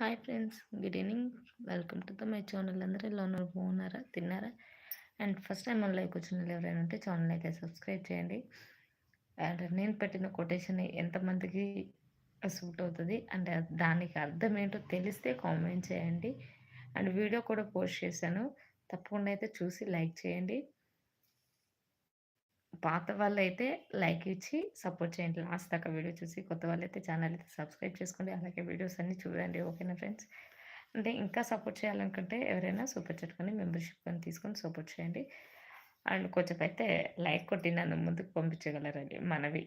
Hi friends good evening. Welcome to the my channel. అందరూ ఎలా ఉన్నారు? బాగున్నారా? తిన్నారా? అండ్ ఫస్ట్ టైం మన లైక్ వచ్చిన వాళ్ళు ఎవరైనా ఉంటే ఛానల్ అయితే సబ్స్క్రైబ్ చేయండి. అండ్ నేను పెట్టిన కొటేషన్ ఎంతమందికి సూట్ అవుతుంది? అండ్ దానికి అర్థం ఏంటో తెలిస్తే కామెంట్ చేయండి. అండ్ వీడియో కూడా పోస్ట్ చేశాను. తప్పకుండా అయితే చూసి లైక్ చేయండి. పాత వాళ్ళైతే లైక్ ఇచ్చి సపోర్ట్ చేయండి. లాస్ట్ దాకా వీడియో చూసి కొత్త వాళ్ళైతే ఛానల్ అయితే సబ్స్క్రైబ్ చేసుకోండి. అలాగే వీడియోస్ అన్నీ చూడండి. ఓకేనా ఫ్రెండ్స్? అంటే ఇంకా సపోర్ట్ చేయాలనుకుంటే ఎవరైనా సూపర్ చెట్టుకొని మెంబర్షిప్ కానీ తీసుకొని సపోర్ట్ చేయండి. అండ్ కొంచెం అయితే లైక్ కొట్టి నన్ను ముందుకు పంపించగలరండి. మనవి.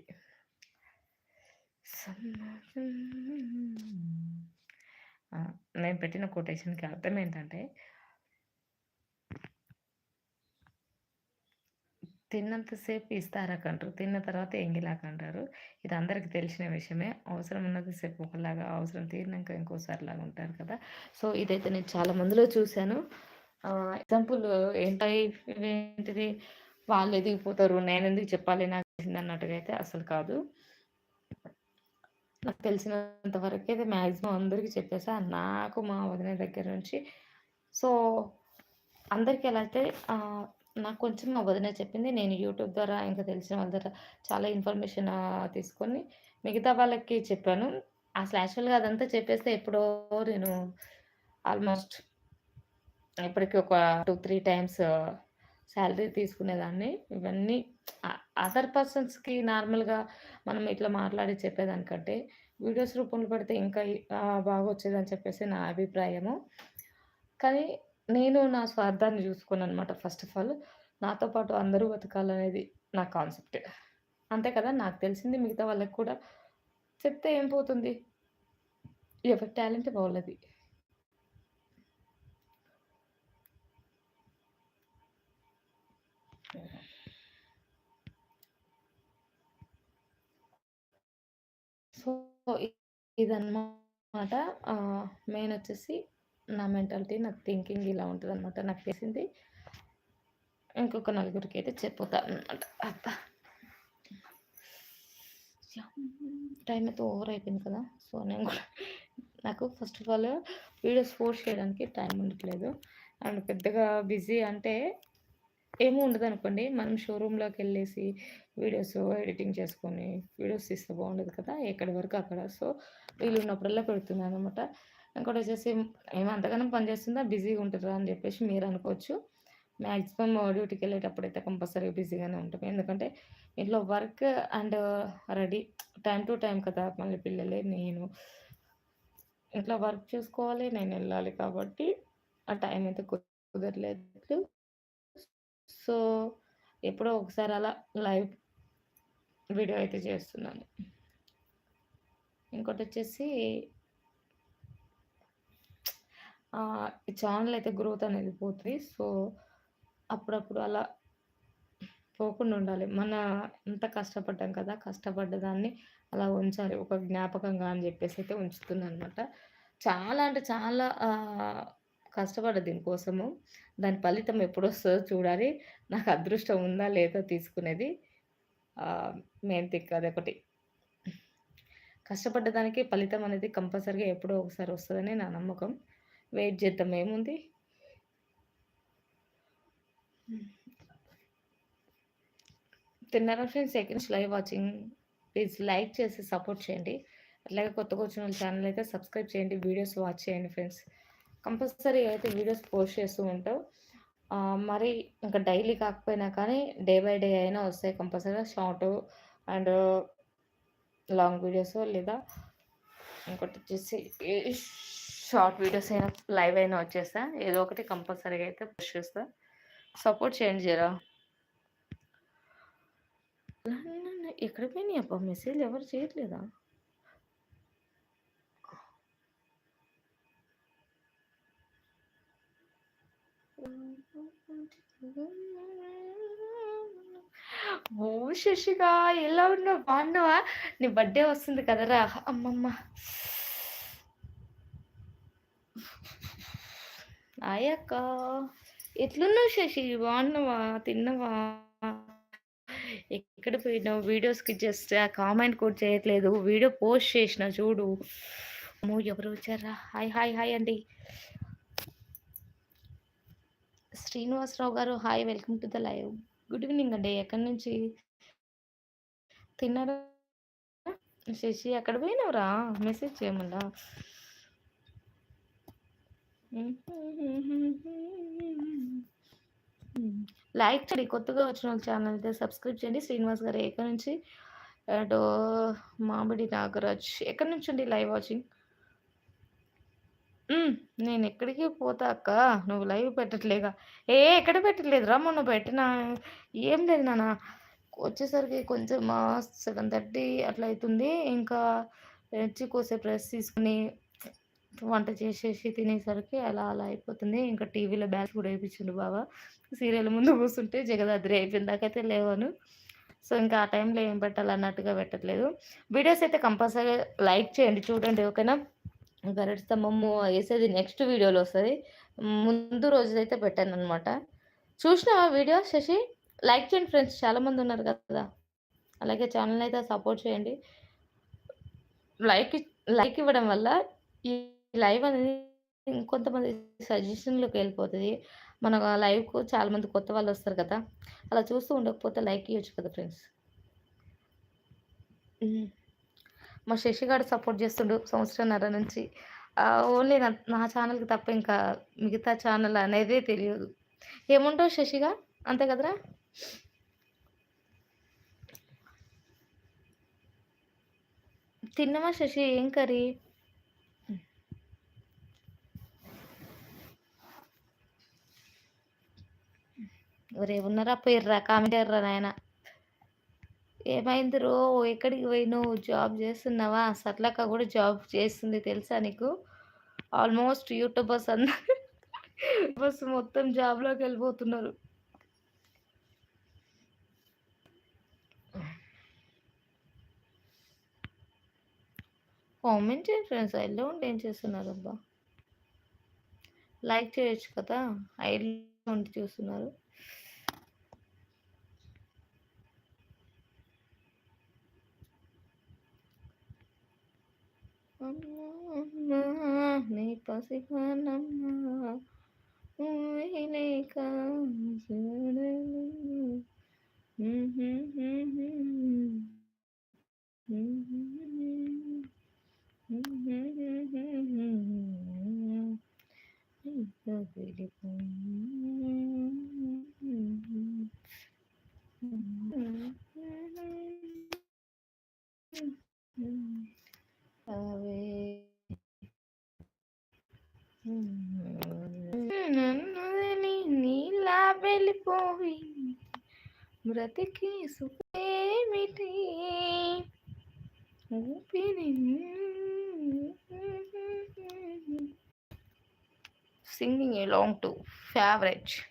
నేను పెట్టిన కొటేషన్కి అర్థం ఏంటంటే తిన్నంతసేపు ఇస్తారకంటారు. తిన్న తర్వాత ఎంగిలాకంటారు. ఇది అందరికి తెలిసిన విషయమే. అవసరం ఉన్నంతసేపు ఒకలాగా అవసరం తీరినాక ఇంకోసారి లాగా ఉంటారు కదా. సో ఇదైతే నేను చాలా మందిలో చూశాను. ఎగ్జాంపుల్ ఏంటిది వాళ్ళు ఎదిగిపోతారు. నేను ఎందుకు చెప్పాలి? నాకు అన్నట్టుగా అయితే అసలు కాదు. నాకు తెలిసినంత వరకు అయితే మ్యాక్సిమం అందరికీ చెప్పేసా. నాకు మా వదిన దగ్గర నుంచి. సో అందరికీ ఎలా అయితే నాకు కొంచెం మా వదిన చెప్పింది. నేను యూట్యూబ్ ద్వారా ఇంకా తెలిసిన వాళ్ళ ద్వారా చాలా ఇన్ఫర్మేషన్ తీసుకొని మిగతా వాళ్ళకి చెప్పాను. అసలు యాక్చువల్గా అదంతా చెప్పేస్తే ఎప్పుడో నేను ఆల్మోస్ట్ ఇప్పటికి ఒక టూ త్రీ టైమ్స్ శాలరీ తీసుకునేదాన్ని. ఇవన్నీ అదర్ పర్సన్స్కి నార్మల్గా మనం ఇట్లా మాట్లాడి చెప్పేదానికంటే వీడియోస్ రూపంలో పెడితే ఇంకా బాగా వచ్చేదని చెప్పేసి నా అభిప్రాయము. కానీ నేను నా స్వార్థాన్ని చూసుకున్నాను అనమాట ఫస్ట్ ఆఫ్ ఆల్. నాతో పాటు అందరూ బతకాలనేది నా కాన్సెప్ట్. అంతే కదా? నాకు తెలిసింది మిగతా వాళ్ళకి కూడా చెప్తే ఏం పోతుంది? ఎవరి టాలెంట్ వాళ్ళది. సో ఇదన్నమాట. మెయిన్ వచ్చేసి నా మెంటాలిటీ నా థింకింగ్ ఇలా ఉంటుంది అనమాట నాకు తెలిసింది. ఇంకొక నలుగురికి అయితే చెప్పుతాను అనమాట అబ్బా. టైం అయితే ఓవర్ అయిపోయింది కదా. సో నేను కూడా నాకు first of all videos post చేయడానికి టైం ఉండట్లేదు. అండ్ పెద్దగా బిజీ అంటే ఏమీ ఉండదు అనుకోండి. మనం షోరూంలోకి వెళ్ళేసి వీడియోస్ ఎడిటింగ్ చేసుకొని వీడియోస్ తీస్తే బాగుండదు కదా. ఎక్కడి వరకు అక్కడ. సో వీళ్ళు ఉన్నప్పుడల్లా పెడుతున్నాను అనమాట ఇంకోటి వచ్చేసి ఏమంతగానం అంతగానో పని చేస్తుందా? బిజీగా ఉంటుందా అని చెప్పేసి మీరు అనుకోవచ్చు. మ్యాక్సిమం డ్యూటీకి వెళ్ళేటప్పుడు అయితే కంపల్సరీగా బిజీగానే ఉంటాం. ఎందుకంటే ఇంట్లో work and ready time to time కదా మళ్ళీ పిల్లలే నేను. ఇంట్లో వర్క్ చేసుకోవాలి నేను వెళ్ళాలి కాబట్టి ఆ టైం అయితే కుదరలేదు. సో ఎప్పుడో ఒకసారి అలా లైవ్ వీడియో అయితే చేస్తున్నాను. ఇంకోటి వచ్చేసి ఛానల్ అయితే గ్రోత్ అనేది పోతుంది. సో అప్పుడప్పుడు అలా పోకుండా ఉండాలి. మన ఎంత కష్టపడ్డాం కదా కష్టపడ్డ దాన్ని అలా ఉంచాలి. ఒక జ్ఞాపకంగా అని చెప్పేసి అయితే ఉంచుతుంది అనమాట చాలా అంటే చాలా కష్టపడ్డ దీనికోసము. దాని ఫలితం ఎప్పుడు వస్తుందో చూడాలి. నాకు అదృష్టం ఉందా లేదో తీసుకునేది మెయిన్ థింక్ అదొకటి కష్టపడ్డ దానికి ఫలితం అనేది కంపల్సరీగా ఎప్పుడో ఒకసారి వస్తుందని నా నమ్మకం. వెయిట్ చేద్దాం ఏముంది? తిన్నారా friends? Seconds live watching. Please like చేసి సపోర్ట్ చేయండి. అట్లాగే కొత్తగా వచ్చిన ఛానల్ అయితే సబ్స్క్రైబ్ చేయండి వీడియోస్ వాచ్ చేయండి ఫ్రెండ్స్. కంపల్సరీ అయితే వీడియోస్ పోస్ట్ చేస్తూ ఉంటాం. మరి ఇంకా డైలీ కాకపోయినా కానీ డే బై డే అయినా వస్తాయి కంపల్సరీగా. షార్ట్ అండ్ లాంగ్ వీడియోస్ లేదా ఇంకోటి వచ్చేసి షార్ట్ వీడియోస్ అయినా లైవ్ అయినా వచ్చేస్తా. ఏదో ఒకటి కంపల్సరీగా అయితే పోస్ట్ చేస్తా. సపోర్ట్ చేయండి జరా. ఎక్కడ పోయినాయి అబ్బా మెసేజ్ ఎవరు చేయట్లేదా? ఓ శశిగా ఎలా ఉన్నావు? బాగున్నావా? నీ బర్త్డే వస్తుంది కదరా. అమ్మమ్మ. హాయ్ అక్క ఎట్లున్నావు శశి? బాగున్నావా? తిన్నావా? ఎక్కడ పోయినావు? వీడియోస్కి జస్ట్ ఆ కామెంట్ కూడా చేయట్లేదు. వీడియో పోస్ట్ చేసిన చూడు. అమ్మో ఎవరు వచ్చారా? హాయ్ హాయ్ హాయ్ అండి. శ్రీనివాసరావు గారు hi welcome to the live. Good evening అండి. ఎక్కడి నుంచి? తిన్నారా? శశి ఎక్కడ పోయినవరా? మెసేజ్ చేయమన్నా? లైక్ చేయండి. కొత్తగా వచ్చిన ఛానల్ అయితే సబ్స్క్రైబ్ చేయండి. శ్రీనివాస్ గారు ఎక్కడి నుంచి? అండ్ మామిడి నాగరాజ్. ఎక్కడి నుంచి అండి లైవ్ వాచింగ్ నేను ఎక్కడికి పోతా అక్క? నువ్వు లైవ్ పెట్టట్లేగా. ఏ ఎక్కడ పెట్టట్లేదురా మొన్న పెట్టిన. ఏం లేదు నాన్న. వచ్చేసరికి కొంచెం సెవెన్ థర్టీ అట్లా అవుతుంది ఇంకా వచ్చి కోసేపు రెస్ట్ తీసుకుని వంట చేసేసి తినేసరికి అలా అలా అయిపోతుంది. ఇంకా టీవీలో బ్యాన్స్ కూడా వేయించిండు బాబా సీరియల్ ముందు కూర్చుంటే జగదాద్రి అయిపోయింది. దాకైతే లేవాను. సో ఇంకా ఆ టైంలో ఏం పెట్టాలన్నట్టుగా పెట్టట్లేదు. వీడియోస్ అయితే కంపల్సరీ లైక్ చేయండి. చూడండి ఓకేనా? గరటి స్తంభము వేసేది నెక్స్ట్ వీడియోలో వస్తుంది. ముందు రోజుదైతే పెట్టాను అనమాట చూసినావా వీడియో శశి? లైక్ చేయండి ఫ్రెండ్స్. చాలామంది ఉన్నారు కదా. అలాగే ఛానల్ అయితే సపోర్ట్ చేయండి. లైక్ లైక్ ఇవ్వడం వల్ల ఈ లైవ్ అనేది ఇంకొంతమంది సజెషన్లోకి వెళ్ళిపోతుంది. మన లైవ్కు చాలామంది కొత్త వాళ్ళు వస్తారు కదా అలా చూస్తూ ఉండకపోతే లైక్ ఇవ్వచ్చు కదా ఫ్రెండ్స్. మా శశిగాడు సపోర్ట్ చేస్తుండు సంవత్సరంన్నర నుంచి. ఓన్లీ నా నా ఛానల్కి తప్ప ఇంకా మిగతా ఛానల్ అనేది తెలియదు. ఏముంటావు శశిగా అంతే కదరా? తిన్నమా శశి? ఏం కర్రీ? ఒరే ఉన్నారా పోయిర్రా కామెంట్ ఎర్రా నాయన? ఏమైంది రో? ఎక్కడికి పోయి? నువ్వు జాబ్ చేస్తున్నావా? సట్లక్క కూడా జాబ్ చేస్తుంది తెలుసా నీకు? ఆల్మోస్ట్ యూట్యూబర్స్ అందరు బస్ మొత్తం జాబ్లోకి వెళ్ళిపోతున్నారు. కామెంట్ చేయండి ఫ్రెండ్స్. ఐలో ఉండి ఏం చేస్తున్నారు అబ్బా? లైక్ చేయొచ్చు కదా? ఐలో ఉండి చూస్తున్నారు. నీ పసిపానమ్మా లేక అవే నన్ను నీలా వెళ్ళిపోయి మృతికి సుఖేమిటి ఊపిరి సింగింగ్ లాంగ్ టు. ఫేవరెట్.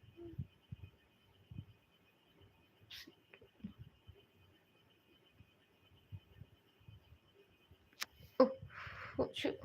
我去